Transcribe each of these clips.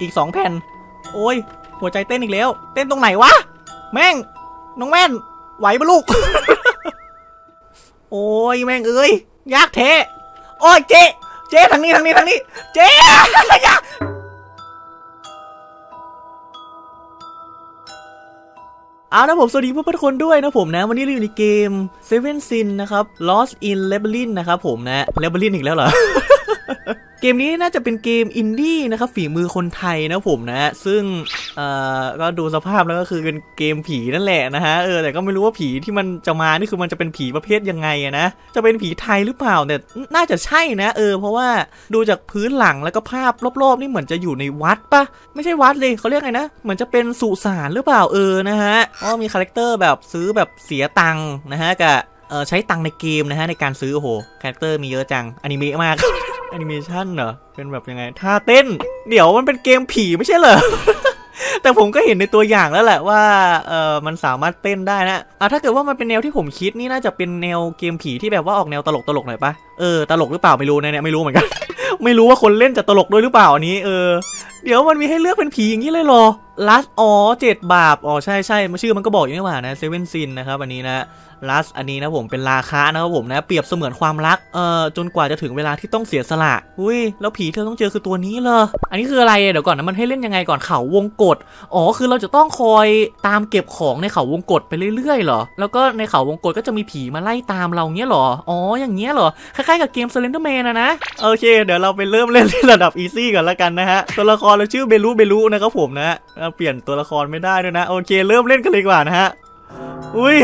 อีกสองแผ่น โอ้ย หัวใจเต้นอีกแล้ว เต้นตรงไหนวะ แม่ง น้องแม่น ไหวปะลูก โอ้ย แม่งเอ้ย ยากแท้โอ้ยเจ๊ เจ๊ทางนี้ทางนี้ทางนี้ เจ๊ยาเอานะผมสวัสดีเพื่อนๆทุกคนด้วยนะผมนะ วันนี้เราอยู่ในเกม Seven Sin นะครับ Lost in Labyrinth นะครับผมนะ Labyrinth อีกแล้วเหรอ เกมนี้น่าจะเป็นเกมอินดี้นะครับฝีมือคนไทยนะผมนะ ซึ่งเอ่อก็ดูสภาพแล้วก็คือเป็นเกมผีนั่นแหละนะฮะเออแต่ก็ไม่รู้ว่าผีที่มันจะมานี่คือมันจะเป็นผีประเภทยังไงอะนะจะเป็นผีไทยหรือเปล่าแต่น่าจะใช่นะ เออ เพราะว่าดูจากพื้นหลังแล้วก็ภาพรอบๆ นี่เหมือนจะอยู่ในวัดปะไม่ใช่วัดเลยเขาเรียกไงนะเหมือนจะเป็นสุสานหรือเปล่าเออนะฮะอ๋อมีคาแรคเตอร์แบบซื้อแบบเสียตังค์นะฮะกับเออใช้ตังค์ในเกมนะฮะในการซื้อโอ้โหคาแรคเตอร์มีเยอะจังอนิเมะมาก แอนิเมชันเหรอ เป็นแบบยังไงท่าเต้น เดี๋ยวมันเป็นเกมผีไม่ใช่เหรอ แต่ผมก็เห็นในตัวอย่างแล้วแหละว่า เออมันสามารถเต้นได้นะอะถ้าเกิดว่ามันเป็นแนวที่ผมคิดนี่น่าจะเป็นแนวเกมผีที่แบบว่าออกแนวตลกตลกหน่อยปะ เออตลกหรือเปล่าไม่รู้นะเนี่ยไม่รู้เหมือนกัน ไม่รู้ว่าคนเล่นจะตลกด้วยหรือเปล่าอันนี้เออเดี๋ยวมันมีให้เลือกเป็นผีอย่างนี้เลยหรอลัสอ๋อเจ็ดบาปอ๋อใช่ใช่มันชื่อมันก็บอกอยู่นี่หว่านะเซเว่นซินนะครับอันนี้นะลัสอันนี้นะผมเป็นราคานะครับผมนะเปรียบเสมือนความรักเอ่อจนกว่าจะถึงเวลาที่ต้องเสียสละอุ้ยแล้วผีเธอต้องเจอคือตัวนี้เหรออันนี้คืออะไรเดี๋ยวก่อนนะมันให้เล่นยังไงก่อนเขาวงกฏอ๋อคือเราจะต้องคอยตามเก็บของในเขาวงกฏไปเรื่อยๆเหรอ แล้วก็ในเขาวงกฏก็จะมีผีมาไล่ตามเราเงี้ยหรออ๋ออย่างเงี้ยเหรอคล้ายๆกับเกม Slenderman นะนะ โอเค เดี๋ยวเราไปเริ่มเล่นที่ระดับอีซี่ก่อนละกันนะฮะ ตัวละครเราชื่อเบลูเบลูนะครับผมนะเราเปลี่ยนตัวละครไม่ได้ด้วยนะ โอเค เริ่มเล่นกันเลยกว่านะฮะ อุ้ย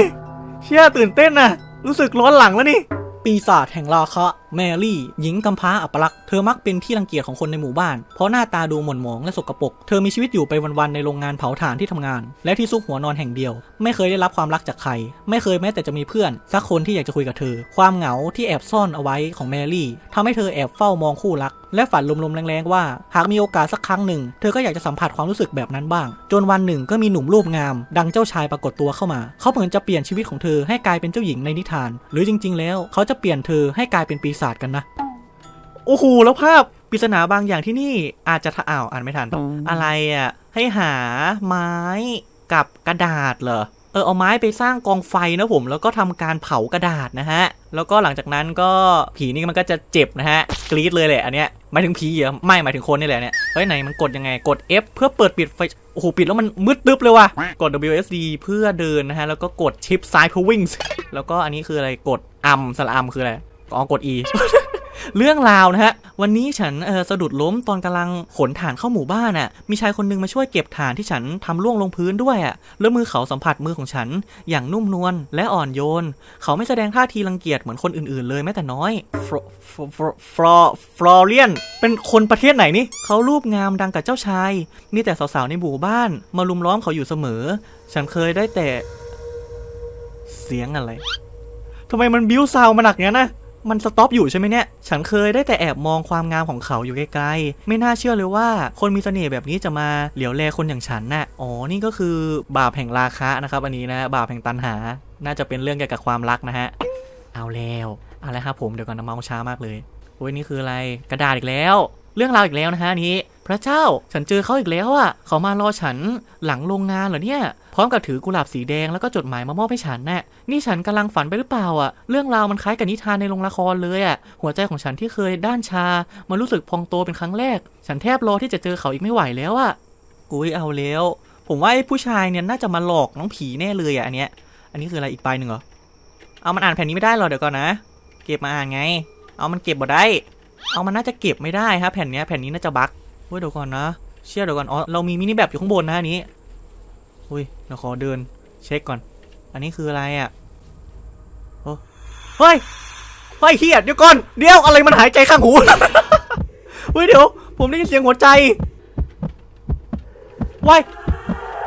เชื่อตื่นเต้นนะ รู้สึกร้อนหลังแล้วนี่ ปีศาจแห่งราคะ แมรี่ หญิงกำพร้าอัปลักษ์เธอมักเป็นที่รังเกียจของคนในหมู่บ้าน เพราะหน้าตาดูหม่นหมองและสกปรกเธอมีชีวิตอยู่ไปวันๆในโรงงานเผาถ่านที่ทำงาน และที่ซุกหัวนอนแห่งเดียว ไม่เคยได้รับความรักจากใคร ไม่เคยแม้แต่จะมีเพื่อน สักคนที่อยากจะคุยกับเธอ ความเหงาที่แอบซ่อนเอาไว้ของแมรี่ทำให้เธอแอบเฝ้ามองคู่รักและฝันลมๆแรงๆว่า หากมีโอกาสสักครั้งหนึ่ง เธอก็อยากจะสัมผัสความรู้สึกแบบนั้นบ้าง จนวันหนึ่งก็มีหนุ่มรูปงาม ดังเจ้าชายปรากฏตัวเข้ามา เขาเหมือนจะเปลี่ยนชีวิตของเธอให้กลายเป็นเจ้าหญิงในนิทาน หรือจริง ๆ แล้วเขาจะเปลี่ยนเธอให้กลายเป็นปีศาจกันนะ โอ้โหแล้วภาพปริศนาบางอย่างที่นี่อาจจะถ้าอ้าวอ่านไม่ทันอะไรอะให้หาไม้กับกระดาษเหรอ ออเอาไม้ไปสร้างกองไฟนะผมแล้วก็ทำการเผากระดาษนะฮะแล้วก็หลังจากนั้นก็ผีนี่มันก็จะเจ็บนะฮะกรี๊ดเลยแหละอันเนี้ยหมายถึงผีเหรอไม่หมายถึงคนนี่แหละเนี่ยเฮ้ยไหนมันกดยังไงกด F เพื่อเปิดปิดไฟโอ้โหปิดแล้วมันมืดตึ๊บเลยว่ะกด WSD เพื่อเดินนะฮะแล้วก็กดชิปซ้ายเพื่อวิ่งแล้วก็อันนี้คืออะไรกดอัมสละอัมคืออะไรอ๋อกด E เรื่องราวนะฮะวันนี้ฉันเออสะดุดล้มตอนกำลังขนถ่านเข้าหมู่บ้านน่ะ มีชายคนหนึงมาช่วยเก็บถ่านที่ฉันทำล่วงลงพื้นด้วยอะแล้วมือเขาสัมผัสมือของฉัน อย่างนุ่มนวลและอ่อนโยน เขาไม่แสดงท่าทีรังเกียจเหมือนคนอื่นๆเลยแม้แต่น้อยฟรฟรฟรฟรฟรอเรียนเป็นคนประเทศไหนนี่เขารูปงามดังกับเจ้าชาย มีแต่สาวๆในหมู่บ้าน มาลุมล้อมเขาอยู่เสมอ ฉันเคยได้แต่ เสียงอะไรทำไมมันบิ้วซาวมาหนักงั้นนะ มันสต็อปอยู่ใช่ไหมเนี่ย ฉันเคยได้แต่แอบมองความงามของเขาอยู่ไกลๆ ไม่น่าเชื่อเลยว่า คนมีเสน่ห์แบบนี้จะมาเหลียวแลคนอย่างฉันน่ะ อ๋อ นี่ก็คือบาปแห่งราคะนะครับ อันนี้นะ บาปแห่งตันหา น่าจะเป็นเรื่องเกี่ยวกับความรักนะฮะ เอาแล้วเอาแล้วครับผม เดี๋ยวก่อนนะเมาช้ามากเลยโอ้ยนี่คืออะไร กระดาษอีกแล้ว เรื่องราวอีกแล้วนะฮะนนี้ พระเจ้า ฉันเจอเขาอีกแล้วอะ เขามารอฉันหลังโรงงานเหรอเนี่ย พร้อมกับถือกุหลาบสีแดงแล้วก็จดหมายมามอบให้ฉันน่ะนี่ฉันกำลังฝันไปหรือเปล่าอะ เรื่องราวมันคล้ายกับนิทานในโรงละครเลยอะ หัวใจของฉันที่เคยด้านชามารู้สึกพองโตเป็นครั้งแรก ฉันแทบรอที่จะเจอเขาอีกไม่ไหวแล้วอะอุ้ยเอาแล้ว ผมว่าไอ้ผู้ชายเนี่ยน่าจะมาหลอกน้องผีแน่เลยอะอันเนี้ย อันนี้คืออะไรอีกใบหนึ่งเหรอ เอามันอ่านแผ่นนี้ไม่ได้หรอเดี๋ยวก่อนนะ เก็บมาอ่านไง เอามันเก็บบ่ได้ เอามันน่าจะเก็บไม่ได้ครับแผ่นเนี้ยแผ่นนี้น่าจะบั๊กเฮ้ยเดี๋ยวก่อนนะ เชื่อเดี๋ยวก่อน อ๋อ เรามีมินิแบบอยู่ข้างบนนะอันนี้ อุ้ยเดี๋ยวขอเดินเช็คก่อน อันนี้คืออะไรอะโอ้เฮ้ยเฮ้ยเฮียเดี๋ยวก่อน เดี๋ยวอะไรมันหายใจข้างหูเฮ้ยเดี๋ยว ผมได้ยินเสียงหัวใจว้าย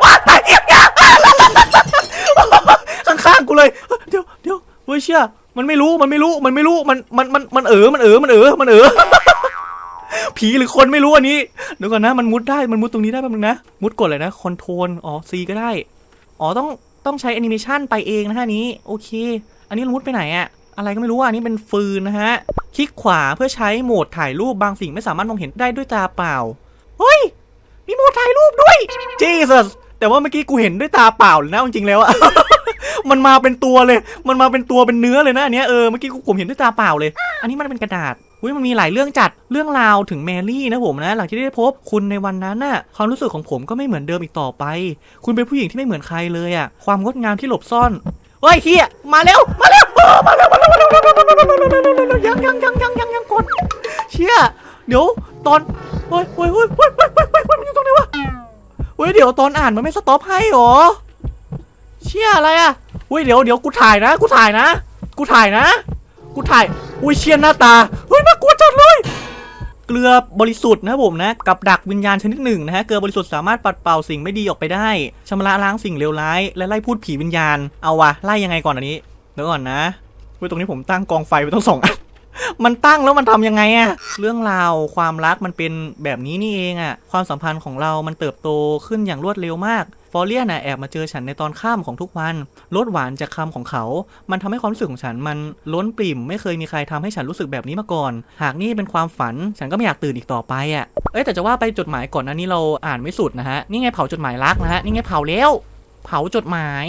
ว้าตายเอียกข้างๆกูเลย เดี๋ยวเดี๋ยวเฮ้ยเชื่อมันไม่รู้มันไม่รู้มันไม่รู้มันมันมันมันเออมันเออมันเออมันเออ ผีหรือคนไม่รู้อันนี้เดี๋ยวก่อนนะมันมุดได้มันมุดตรงนี้ได้แป๊บนึงนะ มุดกดเลยนะคอนโทรลอ๋อ C ก็ได้ อ๋อต้องต้องใช้แอนิเมชันไปเองนะฮะนี้โอเค อันนี้มุดไปไหนอะอะไรก็ไม่รู้อันนี้เป็นฟืนนะฮะคลิกขวาเพื่อใช้โหมดถ่ายรูปบางสิ่งไม่สามารถมองเห็นได้ด้วยตาเปล่าเฮ้ยมีโหมดถ่ายรูปด้วยจีสแต่ว่าเมื่อกี้กูเห็นด้วยตาเปล่าเลยนะจริงๆแล้วอะมันมาเป็นตัวเลย มันมาเป็นตัวเป็นเนื้อเลยนะอันเนี้ยเออเมื่อกี้ผมเห็นด้วยตาเปล่าเลย อันนี้มันเป็นกระดาษ อุ้ยมันมีหลายเรื่องจัดเรื่องราวถึงแมรี่นะผมนะ หลังที่ได้พบคุณในวันนั้นน่ะความรู้สึกของผมก็ไม่เหมือนเดิมอีกต่อไป คุณเป็นผู้หญิงที่ไม่เหมือนใครเลยอะความงดงามที่หลบซ่อนเฮ้ยเฮียมาแล้วมาแล้วเออมาแล้วมาแล้วมาแล้วมาแล้วมาแล้วยังยังยังยังยังยังกดเชี่ยเดี๋ยวตอนเฮ้ยเฮ้ยเฮ้ยเฮ้ยเฮ้ยเฮ้ยเฮ้ยมันอยู่ตรงไหนวะเฮ้ยเดี๋ยวตอนอ่านมันไม่สต็อปให้หรอเชี่ยอะไรอะเฮ้ยเดี๋ยวเดี๋ยวกูถ่ายนะ กูถ่ายนะ กูถ่ายนะ กูถ่าย อุ้ยเชี่ยหน้าตาเฮ้ยน่ากลัวจัดเลย เกลือบริสุทธิ์นะผมนะ กับดักวิญญาณชนิดหนึ่งนะฮะ เกลือบริสุทธิ์สามารถปัดเป่าสิ่งไม่ดีออกไปได้ชำระล้างสิ่งเลวร้าย และไล่พูดผีวิญญาณ เอาวะไล่ยังไงก่อนอันนี้ เดี๋ยวก่อนนะเว้ยตรงนี้ผมตั้งกองไฟไว้ต้องสองอันมันตั้งแล้วมันทำยังไงอะเรื่องราวความรักมันเป็นแบบนี้นี่เองอะความสัมพันธ์ของเรามันเติบโตขึ้นอย่างรวดเร็วมาก ฟอเลียน่ะแอบมาเจอฉันในตอนค่ำของทุกวันรสหวานจากคำของเขา มันทำให้ความรู้สึกของฉันมันล้นปริ่ม ไม่เคยมีใครทำให้ฉันรู้สึกแบบนี้มาก่อน หากนี่เป็นความฝันฉันก็ไม่อยากตื่นอีกต่อไปอะเอ้แต่จะว่าไปจดหมายก่อนหนั้านนี้เราอ่านไม่สุดนะฮะนี่ไงเผาจดหมายรักนะฮะนี่ไงเผาแล้ว เผาจดหมาย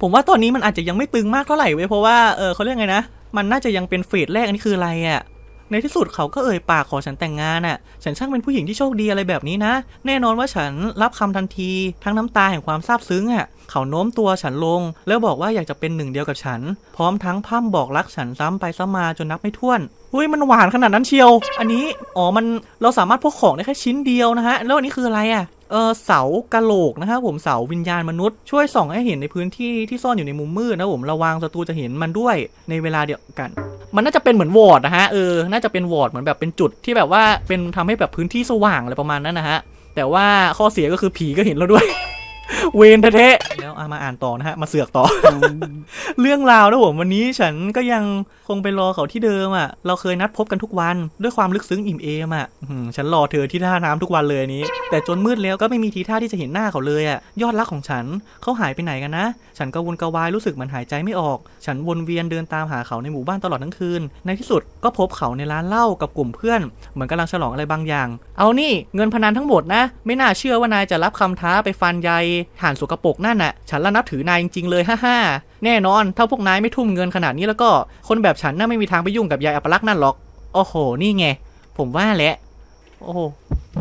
ผมว่าตอนนี้มันอาจจะยังไม่ตึงมากเท่าไหร่เว้ยเพราะว่าเออเขาเรียกไงนะ มันน่าจะยังเป็นเฟสแรกอันนี้คืออะไรอะ ในที่สุดเขาก็เอ่ยปากขอฉันแต่งงานน่ะ ฉันช่างเป็นผู้หญิงที่โชคดีอะไรแบบนี้นะ แน่นอนว่าฉันรับคำทันที ทั้งน้ำตาแห่งความซาบซึ้งอะ เขาโน้มตัวฉันลง แล้วบอกว่าอยากจะเป็นหนึ่งเดียวกับฉัน พร้อมทั้งพร่ำบอกรักฉันซ้ำไปซ้ำมาจนนับไม่ถ้วนอุ้ยมันหวานขนาดนั้นเชียว อันนี้ อ๋อ มัน เราสามารถพกของได้แค่ชิ้นเดียวนะฮะ แล้วอันนี้คืออะไรอะ เออเสากะโหลกนะครับผมเสาวิญญาณมนุษย์ช่วยส่องให้เห็นในพื้นที่ที่ซ่อนอยู่ในมุมมืดนะผมระวังศัตรูจะเห็นมันด้วยในเวลาเดียวกัน มันน่าจะเป็นเหมือนวอร์ดนะฮะเออน่าจะเป็นวอร์ดเหมือนแบบเป็นจุดที่แบบว่าเป็นทำให้แบบพื้นที่สว่างอะไรประมาณนั้นนะฮะแต่ว่าข้อเสียก็คือผีก็เห็นเราด้วยเวนเทะๆแล้วเอามาอ่านต่อนะฮะ มาเสือกต่อ เรื่องราวนะผมวันนี้ฉันก็ยังคงไปรอเขาที่เดิมอะ เราเคยนัดพบกันทุกวันด้วยความลึกซึ้งอิ่มเอมอะอื้อหือฉันรอเธอที่ท่าน้ำทุกวันเลยอันนี้ แต่จนมืดแล้วก็ไม่มีทีท่าที่จะเห็นหน้าเขาเลยอะ ยอดรักของฉันเขาหายไปไหนกันนะ ฉันกระวนกระวายรู้สึกเหมันหายใจไม่ออก ฉันวนเวียนเดินตามหาเขาในหมู่บ้านตลอดทั้งคืน ในที่สุดก็พบเขาในร้านเหล้ากับกลุ่มเพื่อน เหมือนกำลังฉลองอะไรบางอย่าง เอานี่เงินพนันทั้งหมดนะ ไม่น่าเชื่อว่านายจะรับคำท้าไปฟันใยห่านสกปรกนั่นน่ะ ฉันละนับถือนายจริงๆเลยฮ่าฮ่าๆแน่นอน ถ้าพวกนายไม่ทุ่มเงินขนาดนี้แล้วก็ คนแบบฉันน่าไม่มีทางไปยุ่งกับยายอัปลักษณ์นั่นหรอก โอ้โห นี่ไง ผมว่าแหละ โอ้โห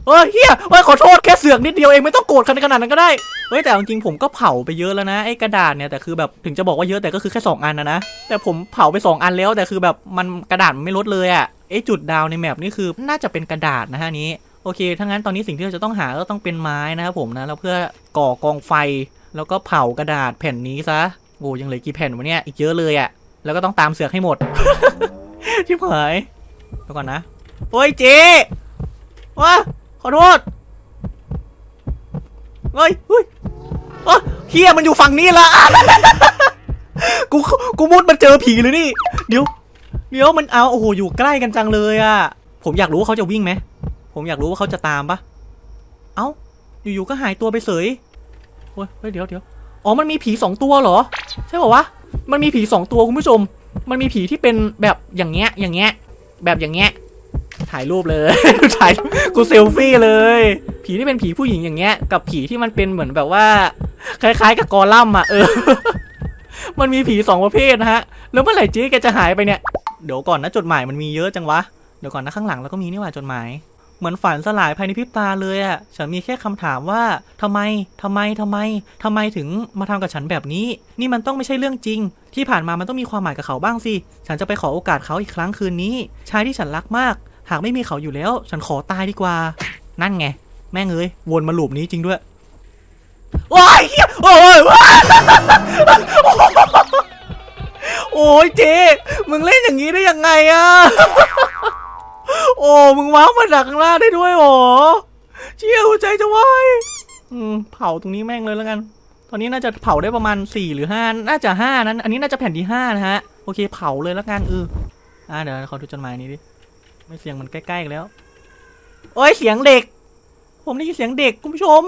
เฮ้ยเฮียเฮ้ยขอโทษแค่เสือกนิดเดียวเองไม่ต้องโกรธขนาดนั้นก็ได้ เฮ้ยแต่จริงๆผมก็เผาไปเยอะแล้วนะไอ้กระดาษเนี่ยแต่คือแบบถึงจะบอกว่าเยอะแต่ก็คือแค่สองอันนะนะ แต่ผมเผาไปสองอันแล้วแต่คือแบบมันกระดาษมันไม่ลดเลยอะไอ้จุดดาวในแมปนี่คือน่าจะเป็นกระดาษนะฮะนี้ โอเคถ้างั้นตอนนี้สิ่งที่เราจะต้องหาก็ต้องเป็นไม้นะครับผมนะแล้วเพื่อก่อกองไฟแล้วก็เผากระดาษแผ่นนี้ซะโอ้ยังเหลือกี่แผ่นวะเนี่ยอีกเยอะเลยอะแล้วก็ต้องตามเสือกให้หมดชิบหายเดี๋ยวก่อนนะโอ้ยเจ๊ว้าขอโทษเฮ้ยเฮ้ยเอ้เฮียมันอยู่ฝั่งนี้ละกูกูมุดมันเจอผีเลยนี่ เดี๋ยว เดี๋ยวมันเอาโอ้โหอยู่ใกล้กันจังเลยอะผมอยากรู้ว่าเขาจะวิ่งไหม ผมอยากรู้ว่าเขาจะตามปะเอ้า อยู่ๆก็หายตัวไปเสยเฮ้ยเดี๋ยวเดี๋ยวอ๋อ มันมีผีสองตัวเหรอ ใช่ป่าวะ มันมีผีสองตัวคุณผู้ชม มันมีผีที่เป็นแบบอย่างเงี้ย อย่างเงี้ย แบบอย่างเงี้ย ถ่ายรูปเลย ถ่ายกูเซลฟี่เลย ผีที่เป็นผีผู้หญิงอย่างเงี้ย กับผีที่มันเป็นเหมือนแบบว่า คล้าย ๆ กับกอลัมอะ เออ มันมีผีสองประเภทนะฮะ แล้วเมื่อไหร่เจ๊แกจะหายไปเนี่ย เดี๋ยวก่อนนะจดหมายมันมีเยอะจังวะ เดี๋ยวก่อนนะข้างหลังแล้วก็มีนี่หว่าจดหมาย เหมือนฝันสลายภายในพริบตาเลยอะ่ะ ฉันมีแค่คำถามว่าทำไมทำไมทำไมทำไมถึงมาทำกับฉันแบบนี้ นี่มันต้องไม่ใช่เรื่องจริง ที่ผ่านมามันต้องมีความหมายกับเขาบ้างสิ ฉันจะไปขอโอกาสเขาอีกครั้งคืนนี้ ชายที่ฉันรักมาก หากไม่มีเขาอยู่แล้ว ฉันขอตายดีกว่า นั่นไง แม่งเอ้ยวนมาหลูปนี้จริงด้วยโอ้ยเฮียโอ้ยว้ายโอ้ยเจ๊มึงเล่นอย่างนี้ได้ยังไงอะ โอ้มึงว้าวมาดักข้างล่างได้ด้วยหรอเชี่ยหัวใจจะวายอืมเผาตรงนี้แม่งเลยแล้วกัน ตอนนี้น่าจะเผาได้ประมาณ4หรือ5น่าจะ5นั้น อันนี้น่าจะแผ่นที่5นะฮะ โอเคเผาเลยแล้วกันเอออ่าเดี๋ยวขอดูจดหมายนี้ดิ ไม่เสียงมันใกล้ๆกันแล้ว โอ้ยเสียงเด็ก ผมได้ยินเสียงเด็กคุณผู้ชม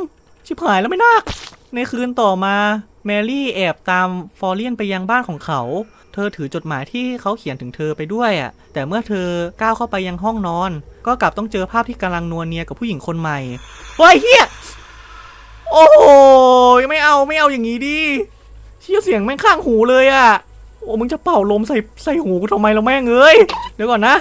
ชิบหายแล้วไม่น่าในคืนต่อมา แมรี่แอบตามฟอร์เลียนไปยังบ้านของเขา เธอถือจดหมายที่เขาเขียนถึงเธอไปด้วยอะ แต่เมื่อเธอก้าวเข้าไปยังห้องนอน ก็กลับต้องเจอภาพที่กำลังนวลเนียกับผู้หญิงคนใหม่เฮ้ยเฮียโอ้โหไม่เอาไม่เอาอย่างนี้ดิเชี่ยเสียงแม่งข้างหูเลยอะโอ้มึงจะเป่าลมใส่ใส่หูกูทำไมเราแม่งเอ้ยเดี๋ยวก่อนนะ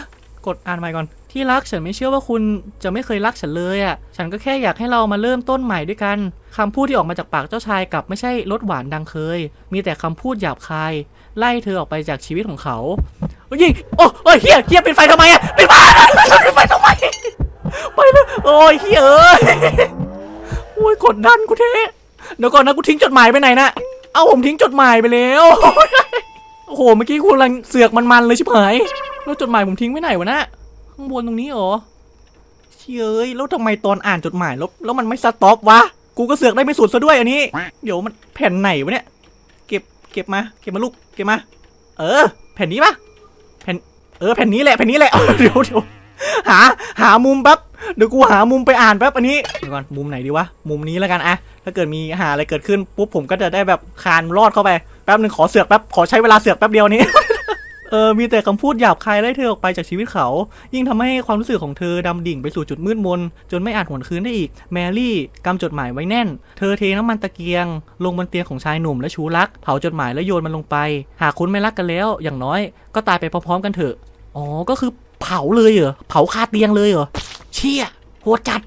กดอ่านใหม่ก่อน ที่รักฉันไม่เชื่อว่าคุณจะไม่เคยรักฉันเลยอะ่ะ ฉันก็แค่อยากให้เรามาเริ่มต้นใหม่ด้วยกันคำพูดที่ออกมาจากปากเจ้าชายกลับไม่ใช่รสหวานดังเคย มีแต่คำพูดหยาบคาย ไล่เธอออกไปจากชีวิตของเขาโอ้ยยิงโอ้ยเฮียเฮียเป็นไฟทำไมอะเป็นไฟเป็นไฟทำไมไปเลยโอ้ยเฮียเอ้ยโอ้ยกดดันกูเทเดี๋ยวก่อนนะกูทิ้งจดหมายไปไหนนะเอาผมทิ้งจดหมายไปแล้วโอ้โหเมื่อกี้คุณกำลังเสือกมันๆเลยชิบหายแล้วจดหมายผมทิ้งไว้ไหนวะนะข้างบนตรงนี้เหรอเชี่ยเอ้ยแล้วทำไมตอนอ่านจดหมายแล้วแล้วมันไม่สต็อปวะกูก็เสือกได้ไม่สุดซะด้วยอันนี้ เดี๋ยวมันแผ่นไหนวะเนี่ย เก็บมาเก็บมาลูกเก็บมา เออ แผ่นนี้ปะแผ่นเออแผ่นนี้แหละแผ่นนี้แหละเดี๋ยวเดี๋ยวหาหามุมแป๊บเดี๋ยวกูหามุมไปอ่านแป๊บอันนี้เดี๋ยวก่อนมุมไหนดีวะมุมนี้แล้วกันอะถ้าเกิดมีหาอะไรเกิดขึ้นปุ๊บผมก็จะได้แบบคานรอดเข้าไปแป๊บหนึ่งขอเสือกแป๊บขอใช้เวลาเสือกแป๊บเดียวนี้ เออ มีแต่คำพูดหยาบคายไล่เธอออกไปจากชีวิตเขา ยิ่งทำให้ความรู้สึกของเธอดำดิ่งไปสู่จุดมืดมน จนไม่อาจหวนคืนได้อีก แมรี่กำจดหมายไว้แน่น เธอเทน้ำมันตะเกียง ลงบนเตียงของชายหนุ่มและชูรัก เผาจดหมายและโยนมันลงไป หากคุณไม่รักกันแล้ว อย่างน้อย ก็ตายไปพร้อมๆกันเถอะ อ๋อ ก็คือเผาเลยเหรอ เผาคาเตียงเลยเหรอ เชี่ยโหดจัด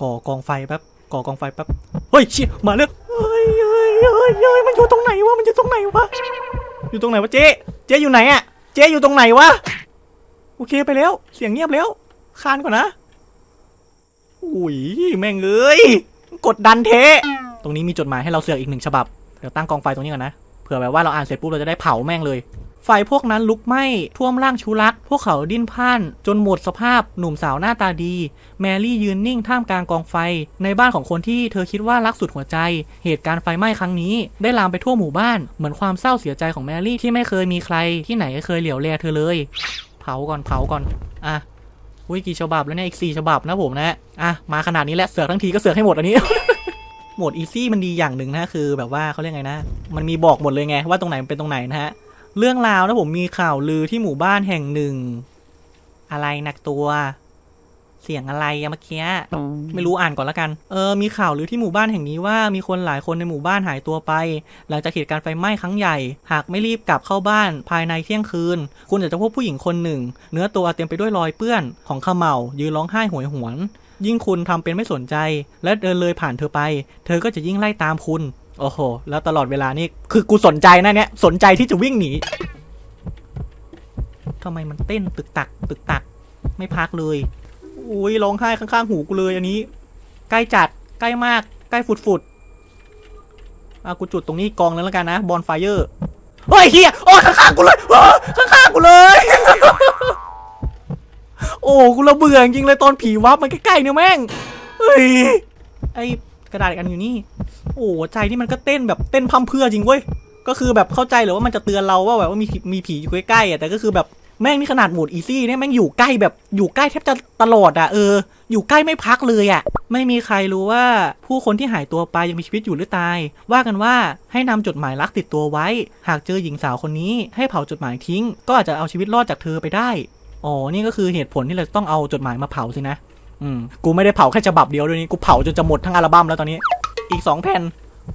ก่อกองไฟแป๊บ ก่อกองไฟแป๊บ เฮ้ยเชี่ยมาแล้วเฮ้ยเฮ้ยเฮ้ยเฮ้ยมันอยู่ตรงไหนวะ มันอยู่ตรงไหนวะ อยู่ตรงไหนวะเจ๊ เจ๊อยู่ไหนอะ เจ๊อยู่ตรงไหนวะ โอเคไปแล้ว เสียงเงียบแล้วคานก่อนนะ อุ้ยแม่งเอ้ย กดดันเท ตรงนี้มีจดหมายให้เราเสือกอีกหนึ่งฉบับ เดี๋ยวตั้งกองไฟตรงนี้ก่อนนะ เผื่อแบบว่าเราอ่านเสร็จปุ๊บเราจะได้เผาแม่งเลย ไฟพวกนั้นลุกไหม้ท่วมร่างชูรัก พวกเขาดิ้นพ่าน จนหมดสภาพหนุ่มสาวหน้าตาดี แมรี่ยืนนิ่งท่ามกลางกองไฟ ในบ้านของคนที่เธอคิดว่ารักสุดหัวใจ เหตุการณ์ไฟไหม้ครั้งนี้ ได้ลามไปทั่วหมู่บ้านเหมือนความเศร้าเสียใจของแมรี่ที่ไม่เคยมีใคร ที่ไหนเคยเหลียวแลเธอเลย เผาก่อนเผาก่อนอะอุ้ยกี่ฉบับแล้วเนี่ยอีกสี่ฉบับนะผมนะอะมาขนาดนี้แล้วเสือกทั้งทีก็เสือกให้หมดอันนี้โหมดอีซี่มันดีอย่างหนึ่งนะคือแบบว่าเขาเรียกไงนะ มันมีบอกหมดเลยไงว่าตรงไหนมันเป็นตรงไหนนะฮะ เรื่องราวนะผมมีข่าวลือที่หมู่บ้านแห่งหนึ่ง อะไรหนักตัว เสียงอะไรอะเมื่อกี้ไม่รู้อ่านก่อนละกันเออมีข่าวหรือที่หมู่บ้านแห่งนี้ว่ามีคนหลายคนในหมู่บ้านหายตัวไป หลังจากเหตุการณ์ไฟไหม้ครั้งใหญ่ หากไม่รีบกลับเข้าบ้านภายในเที่ยงคืน คุณอาจจะพบผู้หญิงคนหนึ่ง เนื้อตัวเต็มไปด้วยรอยเปื้อนของขมเหลายืนร้องไห้โหวยหวน ยิ่งคุณทำเป็นไม่สนใจ และเดินเลยผ่านเธอไป เธอก็จะยิ่งไล่ตามคุณ โอ้โห แล้วตลอดเวลานี่คือกูสนใจนะเนี่ยสนใจที่จะวิ่งหนีทำไมมันเต้นตึกตัก ตึกตัก ไม่พักเลย อุ้ยร้องไห้ข้างๆ หูกูเลยอันนี้ ใกล้จัด ใกล้มาก ใกล้ฝุดฝุดอะกูจุดตรงนี้กองแล้วแล้วกันนะบอลไฟเออร์เฮ้ยเฮียโอ้ยข้างๆกูเลยข้างๆกูเลย โอ้กูระเบื่อจริงเลยตอนผีวับมันใกล้ๆเนี่ยแม่งเฮ้ยไอกระดาษกอันอยู่นี่ โอ้ใจนี่มันก็เต้นแบบเต้นพั่มเพื่อจริงเว้ยก็คือแบบเข้าใจเลยว่ามันจะเตือนเราว่าแบบว่ามีผีมีผีอยู่ใกล้ๆอะแต่ก็คือแบบแม่งนี่ขนาดโหมดอีซี่เนี่ยแม่งอยู่ใกล้แบบอยู่ใกล้แทบจะตลอดอะเออ อยู่ใกล้ไม่พักเลยอะ ไม่มีใครรู้ว่าผู้คนที่หายตัวไปยังมีชีวิตอยู่หรือตาย ว่ากันว่าให้นำจดหมายรักติดตัวไว้ หากเจอหญิงสาวคนนี้ ให้เผาจดหมายทิ้ง ก็อาจจะเอาชีวิตรอดจากเธอไปได้อ๋อนี่ก็คือเหตุผลที่เราต้องเอาจดหมายมาเผาสินะอืมกูไม่ได้เผาแค่ฉบับเดียวด้วยนี่กูเผาจนจะหมดทั้งอัลบั้มแล้วตอนนี้ อีกสองแผ่น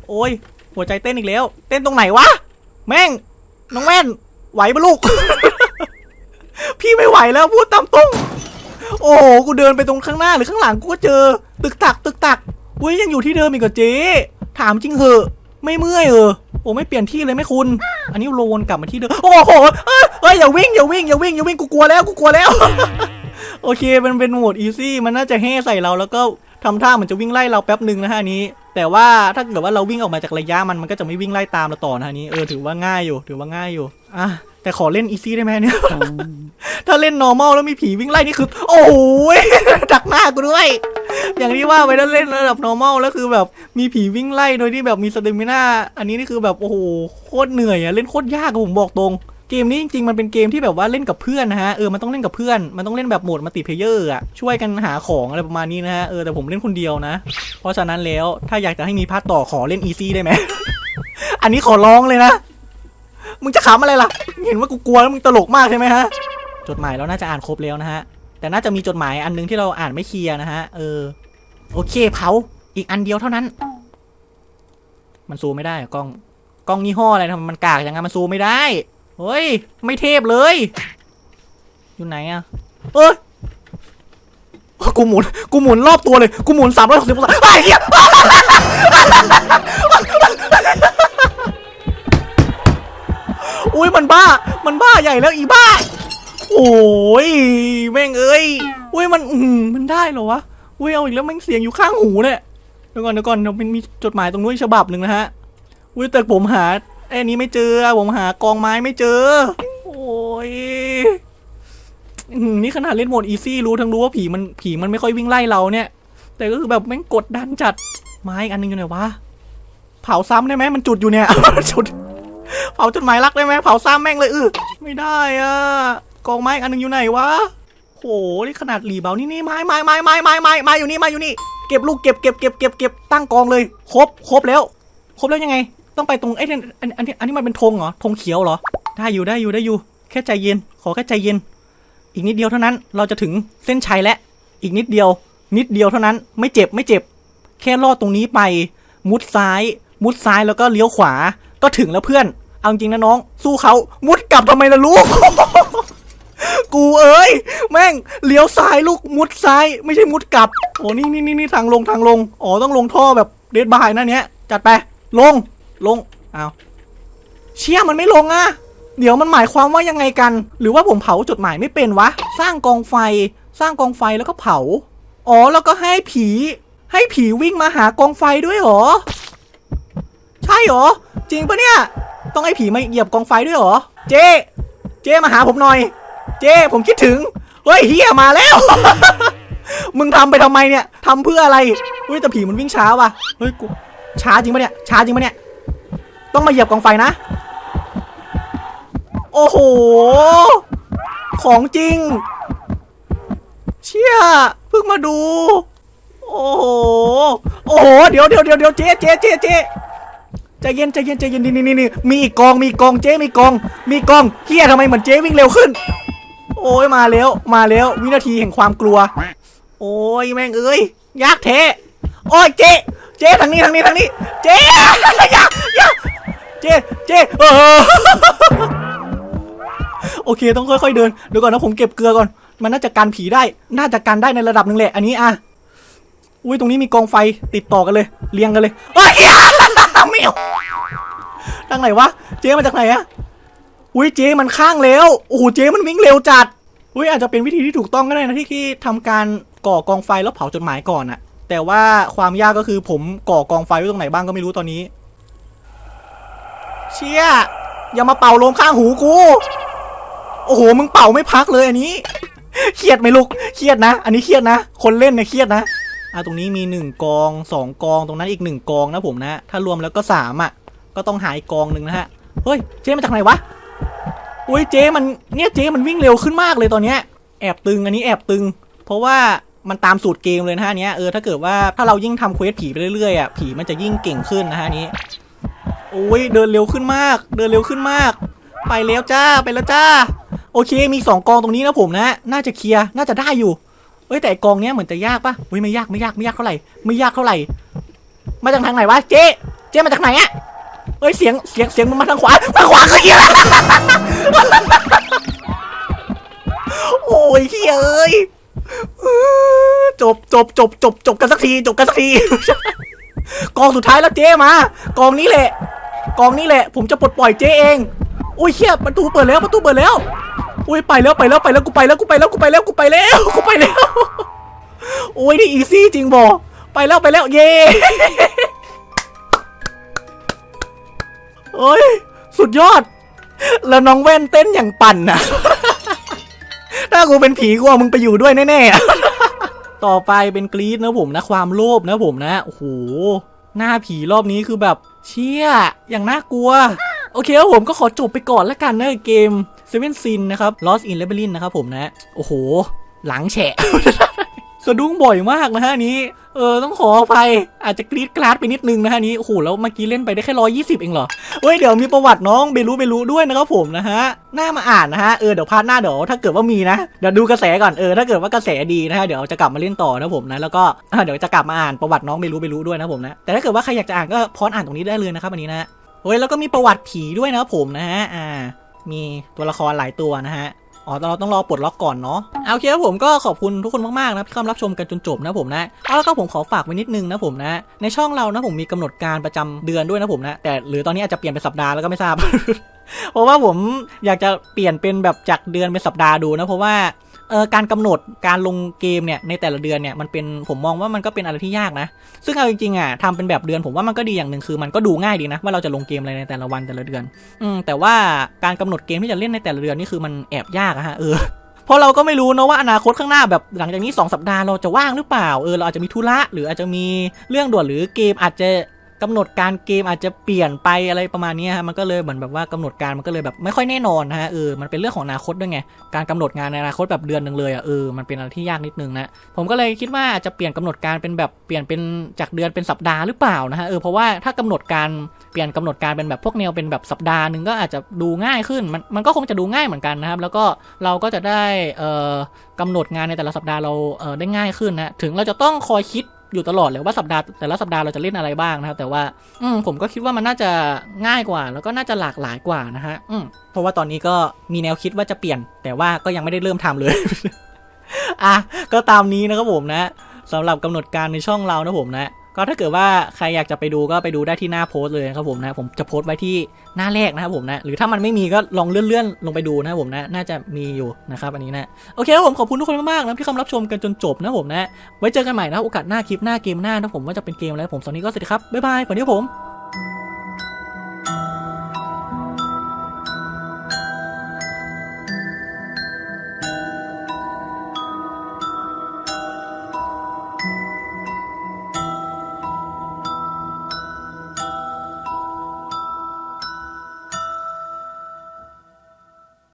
โอ้ย หัวใจเต้นอีกแล้ว เต้นตรงไหนวะ แม่ง น้องแม่น ไหวปะลูก พี่ไม่ไหวแล้วพูดตามตรง โอ้โหกูเดินไปตรงข้างหน้าหรือข้างหลังกูก็เจอ ตึกตัก ตึกตักเว้ยยังอยู่ที่เดิมอีกเหรอเจ๊ถามจริงเหอะ ไม่เมื่อยเออโอ้ไม่เปลี่ยนที่เลยไหม่คุณ อันนี้โลวนกลับมาที่เดิม โอ้โห เอ้ยอย่าวิ่งอย่าวิ่งอย่าวิ่งอย่าวิ่งกูกลัวแล้วกูกลัวแล้ว โอเคมันเป็นโหมดอีซี่มันน่าจะเฮ่ใส่เราแล้วก็ทำท่าเหมือนจะวิ่งไล่เราแป๊บหนึ่งนะฮะนี้ แต่ว่าถ้าเกิดว่าเราวิ่งออกมาจากระยะมันมันก็จะไม่วิ่งไล่ตามเราต่อนะฮะอันนี้เออถือว่าง่ายอยู่ถือว่าง่ายอยู่อะแต่ขอเล่นอีซี่ได้ไหมเนี่ย ถ้าเล่น normal แล้วมีผีวิ่งไล่นี่คือ โอ้โหดักหน้ากูด้วย อย่างที่ว่าไปแล้วเล่นระดับ normal แล้วคือแบบมีผีวิ่งไล่โดยที่แบบมีสเตมิน่าอันนี้นี่คือแบบโอ้โหโคตรเหนื่อยอะเล่นโคตรยากอะผมบอกตรง เกมนี้จริงๆมันเป็นเกมที่แบบว่าเล่นกับเพื่อนนะฮะเออมันต้องเล่นกับเพื่อนมันต้องเล่นแบบโหมดมัลติเพเยอร์อะช่วยกันหาของอะไรประมาณนี้นะฮะเออแต่ผมเล่นคนเดียวนะ เพราะฉะนั้นแล้วถ้าอยากจะให้มีพาร์ทต่อขอเล่นอีซี่ได้ไหม อันนี้ขอร้องเลยนะมึงจะขำอะไรล่ะ เห็นว่ากูกลัวแล้วมึงตลกมากใช่ไหมฮะ จดหมายเราน่าจะอ่านครบแล้วนะฮะ แต่น่าจะมีจดหมายอันนึงที่เราอ่านไม่เคลียร์นะฮะ เออ โอเคเผา อีกอันเดียวเท่านั้น มันซูมไม่ได้กล้อง กล้องยี่ห้ออะไรทำมมันกากอย่างงั้นมันซูมไม่ได้ เฮ้ย ไม่เทพเลย อยู่ไหนอะเอ้ยกูหมุน กูหมุนรอบตัวเลย กูหมุนสามร้อยหกสิบองศาไอ้เหี้ยอุ้ยมันบ้า มันบ้าใหญ่แล้วอีบ้า โอ้ยแม่งเอ้ยอุ้ยมันอืมมันได้เหรอวะอุ้ยเอาอีกแล้วแม่งเสียงอยู่ข้างหูเนี่ยเดี๋ยวก่อนเดี๋ยวก่อนเดี๋ยวมันมีจดหมายตรงนู้นฉบับหนึ่งนะฮะอุ้ยแต่ผมหา ไอ้นี้ไม่เจอ ผมหากองไม้ไม่เจอ โอ้ยนี่ขนาดเล่นโหมดอีซี่รู้ทั้งรู้ว่าผีมันผีมันไม่ค่อยวิ่งไล่เราเนี่ย แต่ก็คือแบบแม่งกดดันจัดไม้อีกอันหนึงอยู่ไหนวะเผาซ้ำได้ไหมมันจุดอยู่เนี่ยจุดเผาจดหมายรักได้ไหมเผาซ้ำแม่งเลยเออไม่ได้อะกองไม้อีกอันหนึงอยู่ไหนวะโหนี่ขนาดหลีเบานี่นี่ไม้ไม้ไม้ไม้ไม้ไม้ไม้อยู่นี่ไม้อยู่นี่เก็บลูกเก็บเก็บเก็บเก็บเก็บตั้งกองเลย ครบ ครบแล้ว ครบแล้วยังไง ต้องไปตรงไอ้นี่อันอันนี้อันนี้มันเป็นธงเหรอธงเขียวเหรอ ได้อยู่ได้อยู่ได้อยู่ แค่ใจเย็น ขอแค่ใจเย็น อีกนิดเดียวเท่านั้น เราจะถึงเส้นชัยแล้วอีกนิดเดียว นิดเดียวเท่านั้น ไม่เจ็บไม่เจ็บ แค่ลอดตรงนี้ไป มุดซ้าย มุดซ้ายแล้วก็เลี้ยวขวา ก็ถึงแล้วเพื่อน เอาจริงนะน้อง สู้เขามุดกลับทำไมล่ะลูก กูเอ้ย แม่งเลี้ยวซ้ายลูกมุดซ้าย ไม่ใช่มุดกลับ โอ้นี่นี่นี่ทางลงทางลง อ๋อต้องลงท่อแบบเดดบายนะเนี้ยจัดไปลง ลงเอาเชี่ยมันไม่ลงอะเดี๋ยวมันหมายความว่ายังไงกัน หรือว่าผมเผาจดหมายไม่เป็นวะ สร้างกองไฟ สร้างกองไฟแล้วก็เผา อ๋อแล้วก็ให้ผี ให้ผีวิ่งมาหากองไฟด้วยเหรอ ใช่เหรอ จริงปะเนี่ย ต้องให้ผีมาเหยียบกองไฟด้วยเหรอ เจเจมาหาผมหน่อย เจผมคิดถึง เฮ้ยเฮียมาแล้ว มึงทำไปทำไมเนี่ยทำเพื่ออะไร เฮ้ยแต่ผีมันวิ่งช้าว่ะ เฮ้ยกูช้าจริงปะเนี่ย ช้าจริงปะเนี่ย ต้องมาเหยียบกองไฟนะ โอ้โห ของจริง เชี่ยเพิ่งมาดู โอ้โห โอ้โห เดี๋ยวเดี๋ยวเดี๋ยวเดี๋ยวเจ๊เจ๊เจ๊เจ๊ใจเย็นใจเย็นใจเย็นนี่นี่นี่มีอีกกองมีกองเจ๊มีกอง มีกองเฮียทำไมเหมือนเจ๊วิ่งเร็วขึ้น โอ้ยมาแล้วมาแล้ววินาทีแห่งความกลัว โอ้ยแม่งเอ้ยยากแท้โอ้ยเจ๊เจ๊ทางนี้ทางนี้ทางนี้ เจ๊ยากยาก เจ๊เจ๊เออโอเคต้องค่อยๆเดินเดี๋ยวก่อนนะผมเก็บเกลือก่อน มันน่าจะกันผีได้ น่าจะกันได้ในระดับหนึ่งแหละ อันนี้อะอุ้ยตรงนี้มีกองไฟติดต่อกันเลย เรียงกันเลยเอ้ยแมวทางไหนวะ เจ๊มาจากไหนอะอุ้ยเจ๊มันข้างแล้ว โอ้โหเจ๊มันวิ่งเร็วจัด อุ้ยอาจจะเป็นวิธีที่ถูกต้องก็ได้นะที่ที่ทำการก่อกองไฟแล้วเผาจดหมายก่อนอะแต่ว่าความยากก็คือผมก่อกองไฟไว้ตรงไหนบ้างก็ไม่รู้ตอนนี้ เชี่ยอย่ามาเป่าลมข้างหูกู โอ้โห มึงเป่าไม่พักเลยอันนี้ เครียดไหมลูก เครียดนะ อันนี้เครียดนะ คนเล่นเนี่ยเครียดนะอะตรงนี้มีหนึ่งกองสองกอง ตรงนั้นอีกหนึ่งกองนะผมนะ ถ้ารวมแล้วก็สามอะ ก็ต้องหายกองหนึ่งนะฮะ เฮ้ย เจ๊มาจากไหนวะอุ้ยเจ๊มัน เนี่ยเจ๊มันวิ่งเร็วขึ้นมากเลยตอนเนี้ย แอบตึง อันนี้แอบตึง เพราะว่ามันตามสูตรเกมเลยนะฮะเนี้ย เออ ถ้าเกิดว่าถ้าเรายิ่งทำเควสผีไปเรื่อยๆอะ ผีมันจะยิ่งเก่งขึ้นนะฮะนี้ โอ้ยเดินเร็วขึ้นมาก เดินเร็วขึ้นมาก ไปแล้วจ้าไปแล้วจ้า โอเคมีสองกองตรงนี้นะผมนะ น่าจะเคลียร์น่าจะได้อยู่เอ้ยแต่กองเนี้ยเหมือนจะยากปะเฮ้ยไม่ยากไม่ยากไม่ยากเท่าไหร่ไม่ยากเท่าไหร่มาจากทางไหนวะเจ๊เจ๊มาจากไหนอะเอ้ยเสียงเสียงเสียงมันมาทางขวาทางขวาคือเหี้ยโอ้ยเหี้ยเอ้ยจบจบจบจบจบกันสักทีจบกันสักทีกองสุดท้ายแล้วเจ๊มากองนี้แหละ กองนี้แหละ ผมจะปลดปล่อยเจ๊เองโอ้ยเฮียประตูเปิดแล้วประตูเปิดแล้วอุ้ยไปแล้วไปแล้วไปแล้วกูไปแล้วกูไปแล้วกูไปแล้วกูไปแล้วกูไปแล้วโอ้ยนี่อีซี่จริงบอไปแล้วไปแล้วเย่โอ้ยสุดยอด แล้วน้องแว่นเต้นอย่างปั่นนะถ้ากูเป็นผีกูเอามึงไปอยู่ด้วยแน่ๆต่อไปเป็นกรีดนะผมนะ ความโลภนะผมนะโอ้โห หน้าผีรอบนี้คือแบบเชี่ยอย่างน่ากลัว โอเคครับผมก็ขอจบไปก่อนละกันนะเกม Seven Sin นะครับ Lost in Labyrinth นะครับผมนะ โอ้โห หลังแฉะ สะดุ้งบ่อยมากนะฮะนี้ เออต้องขออภัยอาจจะกรีดกราดไปนิดนึงนะฮะนี้โอ้โหแล้วเมื่อกี้เล่นไปได้แค่ร้อยี่สิบเองเหรอเฮ้ยเดี๋ยวมีประวัติน้องเบลูเบลูด้วยนะครับผมนะฮะหน้ามาอ่านนะฮะเออเดี๋ยวพาร์ทหน้าเดี๋ยวถ้าเกิดว่ามีนะเดี๋ยวดูกระแสก่อนเออถ้าเกิดว่ากระแสดีนะฮะเดี๋ยวจะกลับมาเล่นต่อนะผมนะแล้วก็เดี๋ยวจะกลับมาอ่านประวัติน้องเบลูเบลูด้วยนะผมนะแต่ถ้าเกิดว่าใครอยากจะอ่านก็พอดอ่านตรงนี้ได้เลยนะครับอันนี้นะเฮ้ยแล้วก็มีประวัติผีด้วยนะครับผมนะฮะอ่ามีตัวละครหลายตัวนะฮะ อ๋อเราต้องรอปลดล็อกก่อนเนาะเอาโอเคครับผมก็ขอบคุณทุกคนมากๆนะที่เข้ามารับชมกันจนจบนะผมนะเอาแล้วก็ผมขอฝากไว้นิดนึงนะผมนะ ในช่องเรานะผมมีกำหนดการประจำเดือนด้วยนะผมนะแต่หรือตอนนี้อาจจะเปลี่ยนเป็นสัปดาห์แล้วก็ไม่ทราบเพราะว่าผมอยากจะเปลี่ยนเป็นแบบจากเดือนเป็นสัปดาห์ดูนะเพราะว่า เออการกำหนดการลงเกมเนี่ยในแต่ละเดือนเนี่ยมันเป็นผมมองว่ามันก็เป็นอะไรที่ยากนะ ซึ่งเอาจริงๆอะทำเป็นแบบเดือนผมว่ามันก็ดีอย่างหนึ่งคือ มันก็ดูง่ายดีนะว่าเราจะลงเกมอะไรในแต่ละวันแต่ละเดือน อืมแต่ว่าการกำหนดเกมที่จะเล่นในแต่ละเดือนนี่คือมันแอบยากอะฮะเออเพราะเราก็ไม่รู้นะว่าอนาคตข้างหน้าแบบหลังจากนี้ 2 สัปดาห์เราจะว่างหรือเปล่าเออเราอาจจะมีธุระหรืออาจจะมีเรื่องด่วนหรือเกมอาจจะ กำหนดการเกมอาจจะเปลี่ยนไปอะไรประมาณนี้ฮะมันก็เลยเหมือนแบบว่ากำหนดการมันก็เลยแบบไม่ค่อยแน่นอนนะฮะเออมันเป็นเรื่องของอนาคตด้วยไงการกำหนดงานในอนาคตแบบเดือนหนึ่งเลยอะเออมันเป็นอะไรที่ยากนิดนึงนะผมก็เลยคิดว่าอาจจะเปลี่ยนกำหนดการเป็นแบบเปลี่ยนเป็นจากเดือนเป็นสัปดาห์หรือเปล่านะฮะเออเพราะว่าถ้ากำหนดการเปลี่ยนกำหนดการเป็นแบบพวกแนวเป็นแบบสัปดาห์หนึ่งก็อาจจะดูง่ายขึ้นมันมันก็คงจะดูง่ายเหมือนกันนะครับ แล้วก็เราก็จะได้เอ่อกำหนดงานในแต่ละสัปดาห์เราเอ่อได้ง่ายขึ้นนะถึงเราจะต้องคอยคิด อยู่ตลอดเลยว่าสัปดาห์แต่ละสัปดาห์เราจะเล่นอะไรบ้างนะครับ แต่ว่า อืผมก็คิดว่ามันน่าจะง่ายกว่า แล้วก็น่าจะหลากหลายกว่านะฮะอืเพราะว่าตอนนี้ก็มีแนวคิดว่าจะเปลี่ยน แต่ว่าก็ยังไม่ได้เริ่มทำเลย อะก็ตามนี้นะครับผมนะสำหรับกำหนดการในช่องเรานะผมนะ ก็ถ้าเกิดว่าใครอยากจะไปดูก็ไปดูได้ที่หน้าโพสต์เลยครับผมนะผมจะโพสต์ไว้ที่หน้าแรกนะครับผมนะหรือถ้ามันไม่มีก็ลองเลื่อนๆลงไปดูนะครับผมนะน่าจะมีอยู่นะครับอันนี้นะโอเคครับผมขอบคุณทุกคนมากๆนะที่เข้ามรับชมกันจนจบนะผมนะไว้เจอกันใหม่นะโอกาสหน้าคลิปหน้าเกมหน้านะผมว่าจะเป็นเกมอะไรผมตอนนี้ก็สวัสดีครับบ๊ายบายฝันดีผม